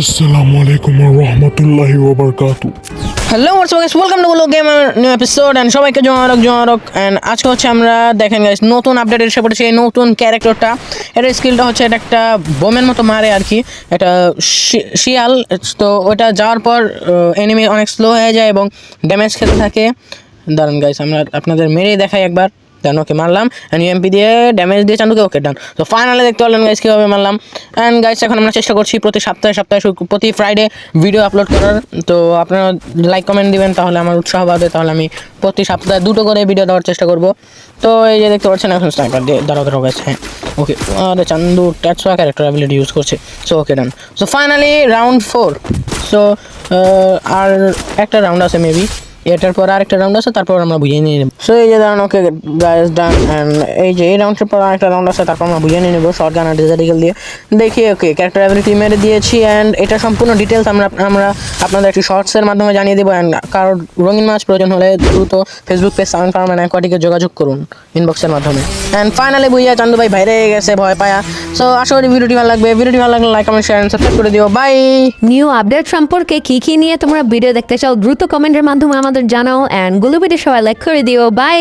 আসসালামু আলাইকুম রহমতুল্লাহি ওবরকাতু hello what's guys welcome to গুলো গেম নিউ এপিসোড এন্ড সবাইকে জোয়ারক জোয়ারক এন্ড আজকে হচ্ছে আমরা দেখেন গাইস নতুন আপডেট এসে পড়েছে এই নতুন ক্যারেক্টারটা এর স্কিলটা হচ্ছে এটা একটা বোমের মতো মারে আর কি। এটা শিয়াল, তো ওটা যাওয়ার পর এনিমি অনেক স্লো হয়ে যায় এবং ড্যামেজ খেতে থাকে। দাঁড়ান গাইস আমরা আপনাদের মেরেই দেখাই একবার। দেন ওকে মারলাম অ্যান্ড ইউএমপি দিয়ে ড্যামেজ দিয়ে চান্দুকে ওকে ডান তো ফাইনালি দেখতে পারলেন গাইস কীভাবে মারলাম। অ্যান্ড গাইস এখন আমরা চেষ্টা করছি প্রতি সপ্তাহে সপ্তাহে প্রতি ফ্রাইডে ভিডিও আপলোড করার। তো আপনারা লাইক কমেন্ট দিবেন, তাহলে আমার উৎসাহ বাড়বে, তাহলে আমি প্রতি সপ্তাহে দুটো করে ভিডিও দেওয়ার চেষ্টা করব। তো এই যে দেখতে পাচ্ছেন, এখন স্নাইপার দিয়ে, দাঁড়াও দাঁড়াও গেছে হ্যাঁ ওকে আরে চান্দু ট্যাটসোয়া ক্যারেক্টার অ্যাবিলিটি ইউজ করছে। So okay done so finally round four so আর একটা রাউন্ড আছে মেবি এটার পর আরেকটা রাউন্ড আছে, তারপর আমরা বুঝিয়ে নিয়ে নেব। সো এই যে দাঁড়ান ওকে গাইস ডান অ্যান্ড এই যে এই রাউন্ডের পর আরেকটা রাউন্ড আছে, তারপর আমরা বুঝিয়ে নিয়ে নেব শর্ট গান আর ডিজার্টিক্যাল দিয়ে। দেখি ওকে ক্যারেক্টার অ্যাবিলিটি মেরে দিয়েছি অ্যান্ড এটা সম্পূর্ণ ডিটেলস আমরা আমরা আপনাদের একটি শর্টসের মাধ্যমে জানিয়ে দেবো অ্যান্ড কারোর রঙিন মাছ প্রয়োজন হলে দ্রুত Facebook page sound farm and অ্যাকোয়াটিকে যোগাযোগ করুন। ইনবক্সের মাধ্যমে। অ্যান্ড ফাইনালি বুঝিয়া চান্দু ভাই বাইরে গেছে, ভয় পায়া। সো আশা করি ভিডিওটি ভালো লাগবে। ভিডিওটি ভালো লাগলে লাইক কমেন্ট শেয়ার সাবস্ক্রাইব করে দিও। বাই নিউ আপডেট সম্পর্কে কি কি নিয়ে তোমরা ভিডিও দেখতে চাও, দ্রুত কমেন্টের মাধ্যমে আমাদের জানাও। অ্যান্ডগুলো ভিডিও সবাই লাইক করে দিও। বাই